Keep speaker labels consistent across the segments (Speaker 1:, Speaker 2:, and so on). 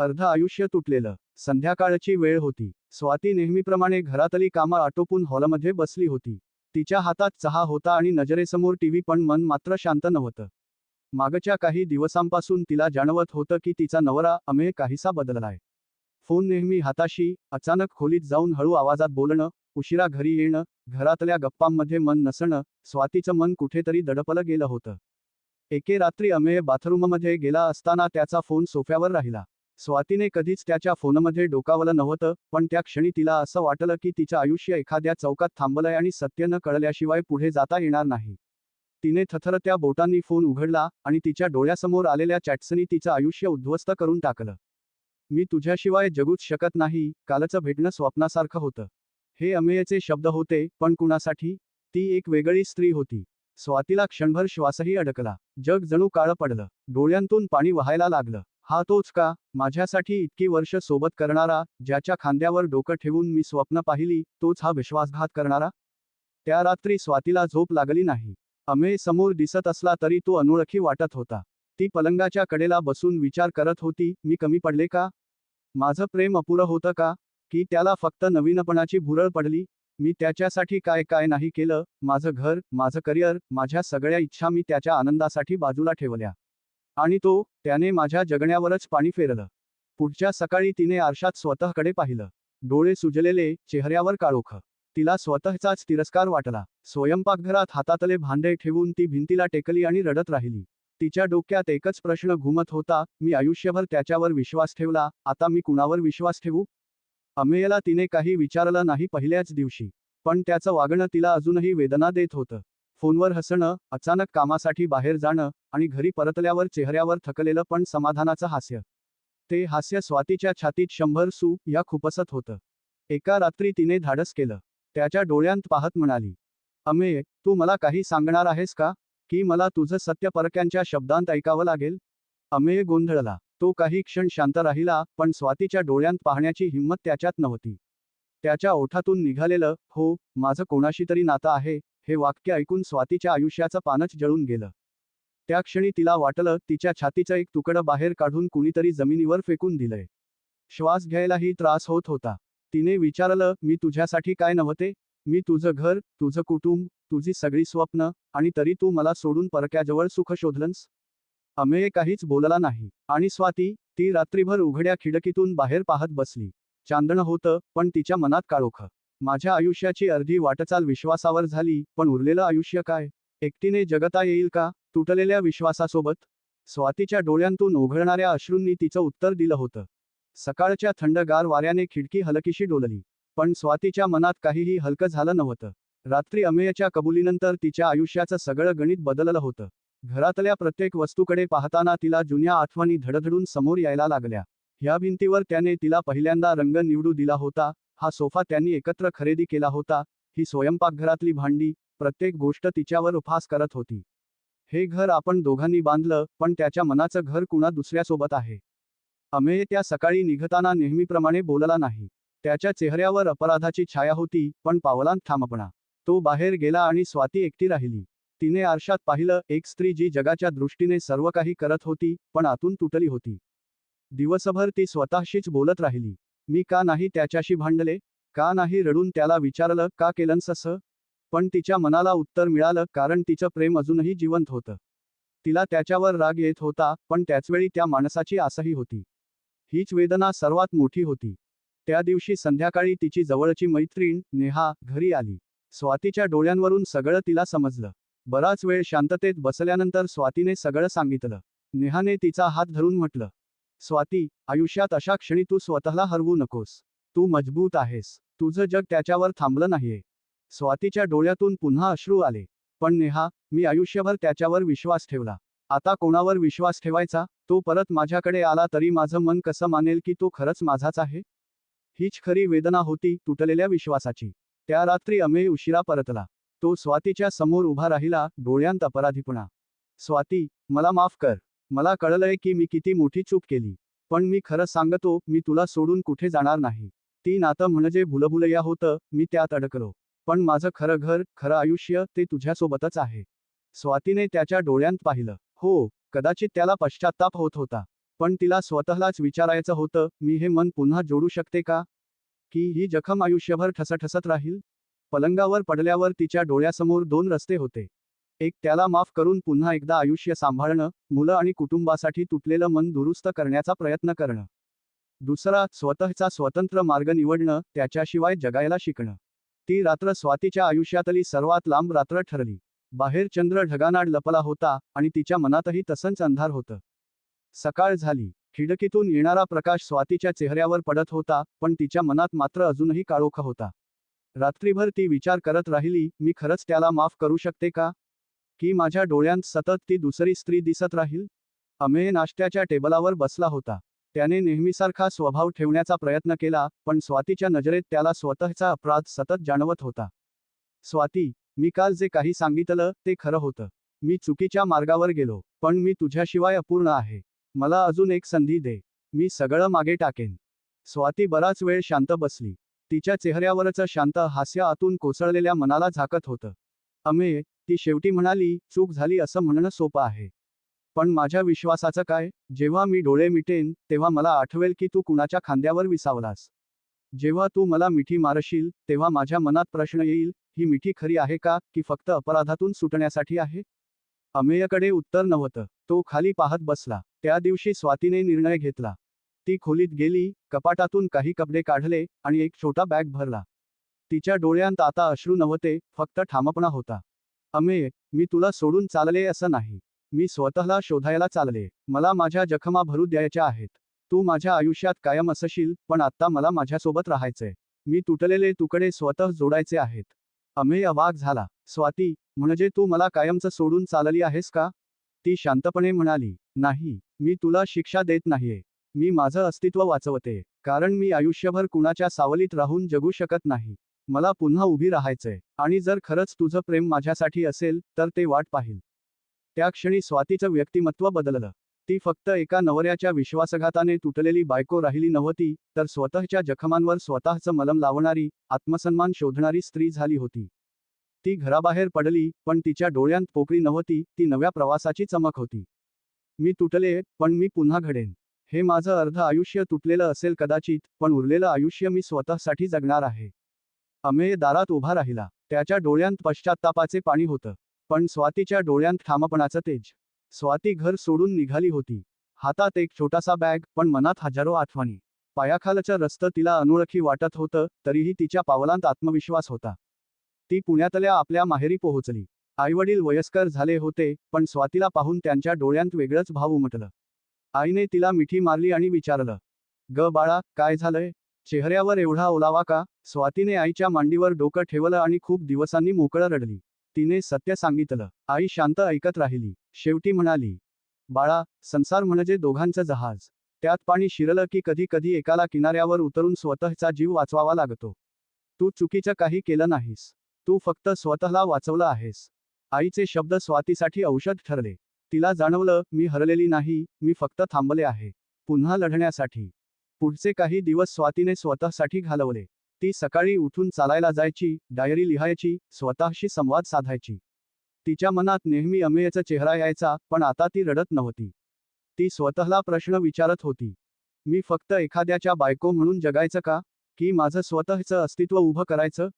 Speaker 1: अर्ध आयुष्य तुटलेलं. संध्याकाळची वेळ होती. स्वाती नेहमीप्रमाणे घरातली कामं आटोपून हॉलमध्ये बसली होती. तिच्या हातात चहा होता आणि नजरेसमोर टीव्ही पण मन मात्र शांत नव्हतं. मागच्या काही दिवसांपासून तिला जाणवत होतं की तिचा नवरा अमेय काहीसा बदललाय. फोन नेहमी हाताशी अचानक खोलीत जाऊन हळू आवाजात बोलणं उशिरा घरी येणं घरातल्या गप्पांमध्ये मन नसणं स्वातीचं मन कुठेतरी दडपलं गेलं होतं. एके रात्री अमेय बाथरूममध्ये गेला असताना त्याचा फोन सोफ्यावर राहिला. स्वातीने कधीच त्याच्या फोनमध्ये डोकावलं नव्हतं पण त्या क्षणी तिला असं वाटलं की तिचं आयुष्य एखाद्या चौकात थांबलंय आणि सत्य न कळल्याशिवाय पुढे जाता येणार नाही. तिने थथरत्या बोटांनी फोन उघडला आणि तिच्या डोळ्यासमोर आलेल्या चॅट्सनी तिचं आयुष्य उद्ध्वस्त करून टाकलं. मी तुझ्याशिवाय जगूच शकत नाही कालचं भेटणं स्वप्नासारखं होतं. हे अमेयचे शब्द होते पण कुणासाठी ती एक वेगळी स्त्री होती. स्वातीला क्षणभर श्वासही अडकला. जग जणू काळं पडलं. डोळ्यांतून पाणी वहायला लागलं. हा तोच का? माझ्यासाठी इतकी वर्ष सोबत करणारा ज्याच्या खांद्यावर डोकं ठेवून मी स्वप्न पाहिली तोच हा विश्वासघात करणारा? त्या रात्री स्वातीला झोप लागली नाही. अमेय समोर दिसत असला तरी तो अनोळखी वाटत होता. ती पलंगाच्या कडेला बसून विचार करत होती मी कमी पडले का? माझं प्रेम अपुरं होतं का? की त्याला फक्त नवीनपणाची भुरळ पडली? मी त्याच्यासाठी काय काय नाही केलं? माझं घर माझं करिअर माझ्या सगळ्या इच्छा मी त्याच्या आनंदासाठी बाजूला ठेवल्या. आणि तो त्याने माझ्या जगण्यावरच पाणी फेरलं. पुढच्या सकाळी तिने आरशात स्वतःकडे पाहिलं. डोळे सुजलेले चेहऱ्यावर काळोख. तिला स्वतःचाच तिरस्कार वाटला. स्वयंपाकघरात हातातले भांडे ठेवून ती भिंतीला टेकली आणि रडत राहिली. तिच्या डोक्यात एकच प्रश्न घुमत होता मी आयुष्यभर त्याच्यावर विश्वास ठेवला आता मी कुणावर विश्वास ठेवू? अमेयला तिने काही विचारलं नाही पहिल्याच दिवशी. पण त्याचं वागणं तिला अजूनही वेदना देत होतं. फोनवर हसणं अचानक कामासाठी बाहेर जाणं आणि घरी परतल्यावर चेहऱ्यावर थकलेलं पण समाधानाचं हास्य. ते हास्य स्वातीच्या छातीत शंभर सू या खुपसत होतं. एका रात्री तिने धाडस केलं. त्याच्या डोळ्यांत पाहत म्हणाली अमेय तू मला काही सांगणार आहेस का? की मला तुझं सत्य परक्यांच्या शब्दांत ऐकावं लागेल? अमेय गोंधळला. तो काही क्षण शांत राहिला पण स्वातीच्या डोळ्यांत पाहण्याची हिंमत त्याच्यात नव्हती. त्याच्या ओठातून निघालेलं हो माझं कोणाशी तरी नातं आहे हे वाक्य ऐकून स्वातीच्या आयुष्याचं पानच जळून गेलं. त्या क्षणी तिला वाटलं तिच्या छातीचं एक तुकडं बाहेर काढून कुणीतरी जमिनीवर फेकून दिलंय. श्वास घ्यायलाही त्रास होत होता. तिने विचारलं मी तुझ्यासाठी काय नव्हते? मी तुझं घर तुझं कुटुंब तुझी सगळी स्वप्न आणि तरी तू मला सोडून परक्याजवळ सुख शोधलंस? अमेय काहीच बोलला नाही. आणि स्वाती ती रात्रीभर उघड्या खिडकीतून बाहेर पाहत बसली. चांदणं होतं पण तिच्या मनात काळोख. माझ्या आयुष्याची अर्धी वाटचाल विश्वासावर झाली पण उरलेलं आयुष्य काय? एकटीने जगता येईल का? तुटलेल्या विश्वासासोबत? स्वातीच्या डोळ्यांतून उघडणाऱ्या अश्रूंनी तिचं उत्तर दिलं होतं. सकाळच्या थंडगार वाऱ्याने खिडकी हलकीशी डोलली. पण स्वातीच्या मनात काहीही हलकं झालं नव्हतं. रात्री अमेयच्या कबुलीनंतर तिच्या आयुष्याचं सगळं गणित बदललं होतं. घरातल्या प्रत्येक वस्तूकडे पाहताना तिला जुन्या आठवणी धडधडून समोर यायला लागल्या. ह्या भिंतीवर त्याने तिला पहिल्यांदा रंग निवडू दिला होता हा सोफा त्यांनी एकत्र खरेदी केला होता ही स्वयंपाकघरातली भांडी प्रत्येक गोष्ट तिच्यावर उपहास करत होती. हे घर आपण दोघांनी बांधलं पण त्याच्या मनाचं घर कुणा दुसऱ्यासोबत आहे? अमेय त्या सकाळी निघताना नेहमीप्रमाणे बोलला नाही. त्याच्या चेहऱ्यावर अपराधाची छाया होती पण पावलांत ठामपणा. तो बाहेर गेला आणि स्वाती एकटी राहिली. तिने आरशात पाहिलं एक स्त्री जी जगाच्या दृष्टीने सर्व काही करत होती पण आतून तुटली होती. दिवसभर ती स्वतःशीच बोलत राहिली. मी का नाही त्याच्याशी भांडले का नाही रडून त्याला विचारलं का केलं असं पण तिच्या मनाला उत्तर मिळालं कारण तिचं प्रेम अजूनही जिवंत होतं. तिला त्याच्यावर राग येत होता पण त्याचवेळी त्या माणसाची आसही होती. हीच वेदना सर्वात मोठी होती. त्या दिवशी संध्याकाळी तिची जवळची मैत्रीण नेहा घरी आली. स्वातीच्या डोळ्यांवरून सगळं तिला समजलं. बराच वेळ शांततेत बसल्यानंतर स्वातीने सगळं सांगितलं. नेहाने तिचा हात धरून म्हटलं स्वाती आयुष्यात अशा क्षणी तू स्वतःला हरवू नकोस. तू मजबूत आहेस. तुझं जग त्याच्यावर थांबलं नाहीये. स्वातीच्या डोळ्यातून पुन्हा अश्रू आले. पण नेहा मी आयुष्यभर त्याच्यावर विश्वास ठेवला. आता कोणावर विश्वास ठेवायचा? तो परत माझ्याकडे आला तरी माझं मन कसं मानेल की तो खरंच माझाच आहे? हीच खरी वेदना होती तुटलेल्या विश्वासाची. त्या रात्री अमेय उशिरा परतला. तो स्वातीच्या समोर उभा राहिला डोळ्यांत अपराधीपणा. स्वाती मला माफ कर. मला कळलंय की मी किती मोठी चूक केली. पण मी खरं सांगतो मी तुला सोडून कुठे जाणार नाही. ती नातं म्हणजे भुलभुलया होतं मी त्यात अडकलो. पण माझं खरं घर खरं आयुष्य ते तुझ्यासोबतच आहे. स्वातीने त्याच्या डोळ्यांत पाहिलं. हो कदाचित त्याला पश्चात्ताप होत होता. पण तिला स्वतःलाच विचारायचं होतं मी हे मन पुन्हा जोडू शकते का? की ही जखम आयुष्यभर ठसठसत राहील? पलंगावर पडल्यावर तिच्या डोळ्यासमोर दोन रस्ते होते. एक त्याला माफ करून पुन्हा एकदा आयुष्य सांभाळणं मुलं आणि कुटुंबासाठी तुटलेलं मन दुरुस्त करण्याचा प्रयत्न करणं. दुसरा स्वतःचा स्वतंत्र मार्ग निवडणं त्याच्याशिवाय जगायला शिकणं. ती रात्र स्वातीच्या आयुष्यातली सर्वात लांब रात्र ठरली. बाहेर चंद्र ढगानाड लपला होता आणि तिच्या मनातही तसंच अंधार होतं. सकाळ झाली. खिडकीतून येणारा प्रकाश स्वातीच्या चेहऱ्यावर पडत होता पण तिच्या मनात मात्र अजूनही काळोख होता. रात्रीभर ती विचार करत राहिली मी खरंच त्याला माफ करू शकते का? की माझ्या डोळ्यांत सतत ती दुसरी स्त्री दिसत राहील? अमेय नाश्त्याच्या टेबलावर बसला होता. त्याने नेहमीसारखा स्वभाव ठेवण्याचा प्रयत्न केला पण स्वातीच्या नजरेत त्याला स्वतःचा अपराध सतत जाणवत होता. स्वाती मी काल जे काही सांगितलं ते खरं होतं. मी चुकीच्या मार्गावर गेलो पण मी तुझ्याशिवाय अपूर्ण आहे. मला अजून एक संधी दे. मी सगळं मागे टाकेन. स्वाती बराच वेळ शांत बसली. तिच्या चेहऱ्यावरचं शांत हास्य आतून कोसळलेल्या मनाला झाकत होतं. अमेय ती शेवटी म्हणाली चूक झाली असं म्हणणं सोपं आहे. पण माझ्या विश्वासाचं काय? जेव्हा मी डोळे मिटेन तेव्हा मला आठवेल की तू कुणाच्या खांद्यावर विसावलास. जेव्हा तू मला मिठी मारशील तेव्हा माझ्या मनात प्रश्न येईल ही मिठी खरी आहे का की फक्त अपराधातून सुटण्यासाठी आहे अमेयकडे उत्तर नव्हतं. तो खाली पाहत बसला. त्या दिवशी स्वातीने निर्णय घेतला. ती खोलीत गेली कपाटातून काही कपडे काढले आणि एक छोटा बॅग भरला. तिच्या डोळ्यांत आता अश्रू नव्हते फक्त ठामपणा होता. अमेय मी तुला सोडून चालले असं नाही. मी स्वतःला शोधायला चालले. मला माझ्या जखमा भरू द्यायच्या आहेत. तू माझ्या आयुष्यात कायम असशील पण आत्ता मला माझ्यासोबत राहायचंय. मी तुटलेले तुकडे स्वतः जोडायचे आहेत. अमेय अवाक झाला. स्वाती म्हणजे तू मला कायमचं सोडून चालली आहेस का? ती शांतपणे म्हणाली. नाही मी तुला शिक्षा देत नाहीये. मी माझं अस्तित्व वाचवते. कारण मी आयुष्यभर कुणाच्या सावलीत राहून जगू शकत नाही. मला पुन्हा उभी राहायचंय. आणि जर खरंच तुझं प्रेम माझ्यासाठी असेल तर ते वाट पाहिल. त्या क्षणी स्वातीचं व्यक्तिमत्व बदललं. ती फक्त एका नवऱ्याच्या विश्वासघाताने तुटलेली बायको राहिली नव्हती तर स्वतःच्या जखमांवर स्वतःचं मलम लावणारी आत्मसन्मान शोधणारी स्त्री झाली होती. ती घराबाहेर पडली पण तिच्या डोळ्यांत पोकळी नव्हती ती नव्या प्रवासाची चमक होती. मी तुटले पण मी पुन्हा घडेन. हे माझं अर्ध आयुष्य तुटलेलं असेल कदाचित पण उरलेलं आयुष्य मी स्वतःसाठी जगणार आहे. अमेय दारात उभा राहिला. त्याच्या डोळ्यांत पश्चात्तापाचे पाणी होतं. पण स्वातीच्या डोळ्यांत ठामपणाचं तेज. स्वाती घर सोडून निघाली होती. हातात एक छोटासा बॅग पण मनात हजारो आठवणी. पायाखालचं रस्तं तिला अनोळखी वाटत होतं तरीही तिच्या पावलांत आत्मविश्वास होता. ती पुण्यातल्या आपल्या माहेरी पोहोचली. आईवडील वयस्कर झाले होते पण स्वातीला पाहून त्यांच्या डोळ्यांत वेगळंच भाव उमटलं. आईने तिला मिठी मारली आणि विचारलं ग बाळा काय झालंय? चेहऱ्यावर एवढा ओलावा का? स्वातीने आईच्या मांडीवर डोकं ठेवलं आणि खूप दिवसांनी मोकळं रडली. तिने सत्य सांगितलं. आई शांत ऐकत राहिली. शेवटी म्हणाली बाळा संसार म्हणजे दोघांचं जहाज. त्यात पाणी शिरलं की कधी कधी एकाला किनाऱ्यावर उतरून स्वतःचा जीव वाचवावा लागतो. तू चुकीचं काही केलं नाहीस. तू फक्त स्वतःला वाचवलं आहेस. आईचे शब्द स्वातीसाठी औषध ठरले. तिला जाणवलं मी हरलेली नाही. मी फक्त थांबले आहे. पुन्हा लढण्यासाठी. पुढचे काही दिवस स्वातीने स्वतःसाठी घालवले. ती सकाळी उठून चालायला जायची डायरी लिहायची स्वतःशी संवाद साधायची. तिच्या मनात नेहमी अमेयचा चेहरा यायचा पण आता ती रडत नव्हती. ती स्वतःला प्रश्न विचारत होती. मी फक्त एखाद्याच्या बायको म्हणून जगायचं का? की माझं स्वतःचं अस्तित्व उभं करायचं?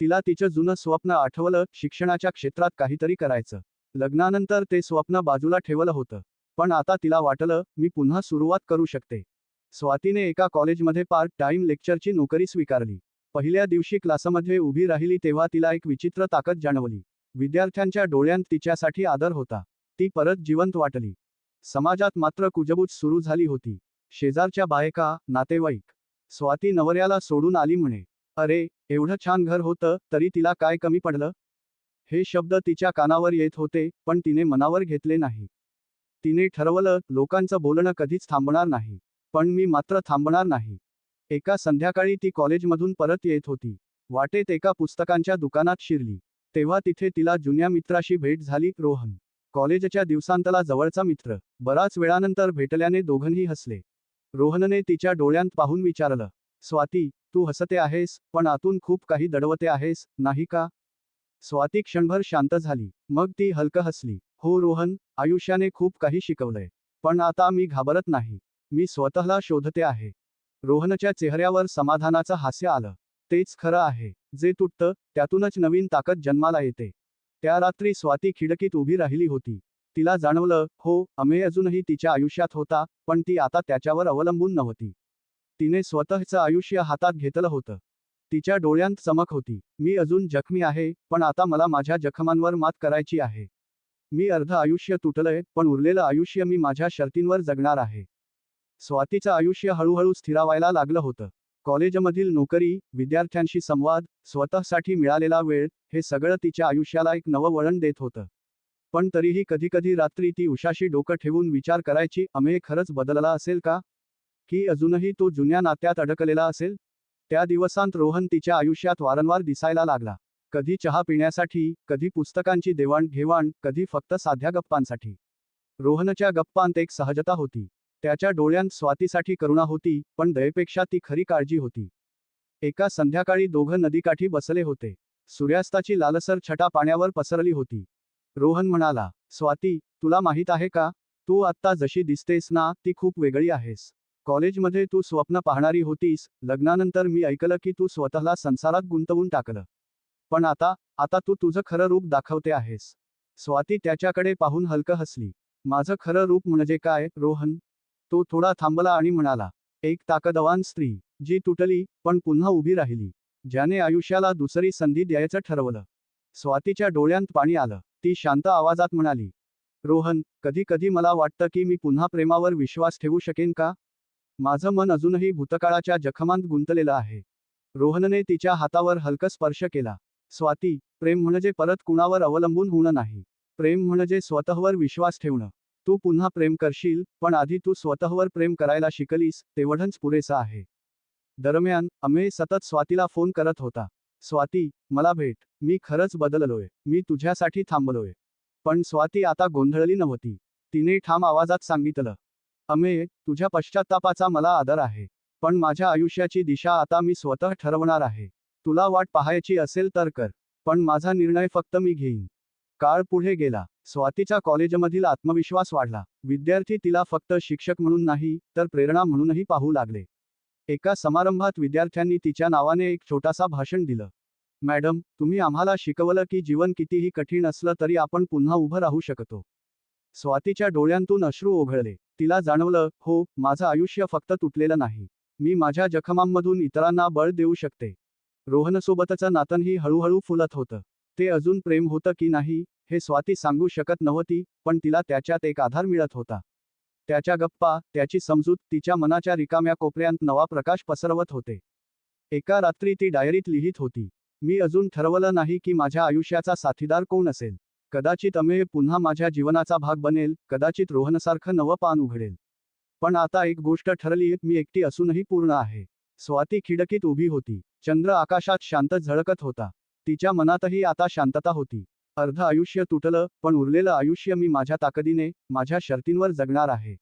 Speaker 1: तिला तिचं जुनं स्वप्न आठवलं शिक्षणाच्या क्षेत्रात काहीतरी करायचं. लग्नानंतर ते स्वप्न बाजूला ठेवलं होतं. पण आता तिला वाटलं मी पुन्हा सुरुवात करू शकते. स्वातीने एका कॉलेजमध्ये पार्ट टाइम लेक्चरची नोकरी स्वीकारली. पहिल्या दिवशी क्लासमध्ये उभी राहिली तेव्हा तिला एक विचित्र ताकद जाणवली. विद्यार्थ्यांच्या डोळ्यांत तिच्यासाठी आदर होता. ती परत जिवंत वाटली. समाजात मात्र कुजबूज सुरू झाली होती. शेजारच्या बायका नातेवाईक स्वाती नवऱ्याला सोडून आली म्हणे. अरे एवढं छान घर होतं तरी तिला काय कमी पडलं हे शब्द तिच्या कानावर येत होते पण तिने मनावर घेतले नाही. तिने ठरवलं लोकांचं बोलणं कधीच थांबणार नाही. पण मी मात्र थांबणार नाही. एका संध्याकाळी ती कॉलेजमधून परत येत होती. वाटेत एका पुस्तकांच्या दुकानात शिरली. तेव्हा तिथे तिला जुन्या मित्राशी भेट झाली रोहन. कॉलेजच्या दिवसांतला जवळचा मित्र. बराच वेळानंतर भेटल्याने दोघंही हसले. रोहनने तिच्या डोळ्यांत पाहून विचारलं स्वाती तू हसते आहेस पण आतून खूप काही दडवते आहेस नाही का? स्वाती क्षणभर शांत झाली. मग ती हलकं हसली. हो रोहन आयुष्याने खूप काही शिकवलंय पण आता मी घाबरत नाही. मी स्वतःला शोधते आहे. रोहनच्या चेहऱ्यावर समाधानाचं हास्य आलं. तेच खरं आहे. जे तुटतं त्यातूनच नवीन ताकद जन्माला येते. त्या रात्री स्वाती खिडकीत उभी राहिली होती. तिला जाणवलं हो अमेय अजूनही तिच्या आयुष्यात होता पण ती आता त्याच्यावर अवलंबून नव्हती. तिने स्वतःचं आयुष्य हातात घेतलं होतं. तिच्या डोळ्यांत चमक होती. मी अजून जखमी आहे पण आता मला माझ्या जखमांवर मात करायची आहे. मी अर्ध आयुष्य तुटलंय पण उरलेलं आयुष्य मी माझ्या शर्तींवर जगणार आहे. स्वातीचं आयुष्य हळूहळू स्थिरावायला लागलं होतं. कॉलेजमधील नोकरी विद्यार्थ्यांशी संवाद स्वतःसाठी मिळालेला वेळ हे सगळं तिच्या आयुष्याला एक नवं वळण देत होतं. पण तरीही कधीकधी रात्री ती उशाशी डोकं ठेवून विचार करायची अमेय खरंच बदलला असेल का? की अजूनही तो जुन्या नात्यात अडकलेला असेल? त्या दिवसांत रोहन तिच्या आयुष्यात वारंवार दिसायला लागला. कधी चहा पिण्यासाठी कधी पुस्तकांची देवाणघेवाण कधी फक्त साध्या गप्पांसाठी. रोहनच्या गप्पांत एक सहजता होती. त्याच्या डोळ्यांत स्वातीसाठी करुणा होती पण दयेपेक्षा ती खरी काळजी होती. एका संध्याकाळी दोघं नदीकाठी बसले होते. सूर्यास्ताची लालसर छटा पाण्यावर पसरली होती. रोहन म्हणाला स्वाती तुला माहीत आहे का? तू आत्ता जशी दिसतेस ना ती खूप वेगळी आहेस. कॉलेजमध्ये तू स्वप्न पाहणारी होतीस लग्नानंतर मी ऐकलं की तू स्वतःला संसारात गुंतवून टाकलं. पण आता आता तू तुझं खरं रूप दाखवते आहेस. स्वाती त्याच्याकडे पाहून हलकं हसली. माझं खरं रूप म्हणजे काय रोहन? तो थोडा थांबला आणि म्हणाला एक ताकदवान स्त्री जी तुटली पण पुन्हा उभी राहिली ज्याने आयुष्याला दुसरी संधी द्यायचं ठरवलं. स्वातीच्या डोळ्यांत पाणी आलं. ती शांत आवाजात म्हणाली रोहन कधी कधी मला वाटतं की मी पुन्हा प्रेमावर विश्वास ठेवू शकेन का? माझं मन अजूनही भूतकाळाच्या जखमांत गुंतलेलं आहे. रोहनने तिच्या हातावर हलकं स्पर्श केला. स्वाती प्रेम म्हणजे परत कुणावर अवलंबून होणं नाही. प्रेम म्हणजे स्वतःवर विश्वास ठेवणं. तू पुन्हा प्रेम करशील पण आधी तू स्वतःवर प्रेम करायला शिकलीस तेवढंच पुरेसा आहे. दरम्यान अमे सतत स्वातीला फोन करत होता. स्वाती मला भेट. मी खरंच बदललोय. मी तुझ्यासाठी थांबलोय. पण स्वाती आता गोंधळली नव्हती. तिने ठाम आवाजात सांगितलं अमे तुझ्या पश्चात्तापाचा मला आदर आहे. पण माझ्या आयुष्याची दिशा आता मी स्वतः ठरवणार आहे. तुला वाट पाहायची असेल तर कर. पण माझा निर्णय फक्त मी घेईन. काळ पुढे गेला. स्वातीच्या कॉलेजमधील आत्मविश्वास वाढला. विद्यार्थी तिला फक्त शिक्षक म्हणून नाही तर प्रेरणा म्हणूनही पाहू लागले. एका समारंभात विद्यार्थ्यांनी तिच्या नावाने एक छोटासा भाषण दिलं. मॅडम तुम्ही आम्हाला शिकवलं की जीवन कितीही कठीण असलं तरी आपण पुन्हा उभं राहू शकतो. स्वातीच्या डोळ्यांतून अश्रू ओघळले. तिला जाणवलं हो माझं आयुष्य फक्त तुटलेलं नाही. मी माझ्या जखमांमधून इतरांना बळ देऊ शकते. रोहनसोबतचं नातंही हळूहळू फुलत होतं. ते अजून प्रेम होतं की नाही हे स्वाती सांगू शकत नव्हती पण तिला त्याच्यात एक आधार मिळत होता. त्याच्या गप्पा त्याची समजूत तिच्या मनाच्या रिकाम्या कोपऱ्यांत नवा प्रकाश पसरवत होते. एका रात्री ती डायरीत लिहित होती मी अजून ठरवलं नाही की माझ्या आयुष्याचा साथीदार कोण असेल. कदाचित अमेय पुन्हा माझ्या जीवनाचा भाग बनेल कदाचित रोहनसारखं नवं पान उघडेल. पण आता एक गोष्ट ठरली मी एकटी असूनही पूर्ण आहे. स्वाती खिडकीत उभी होती. चंद्र आकाशात शांत झळकत होता. तिच्या मनातही आता शांतता होती. अर्ध आयुष्य तुटलं पण उरलेलं आयुष्य मी माझ्या ताकदीने माझ्या शर्तींवर जगणार आहे.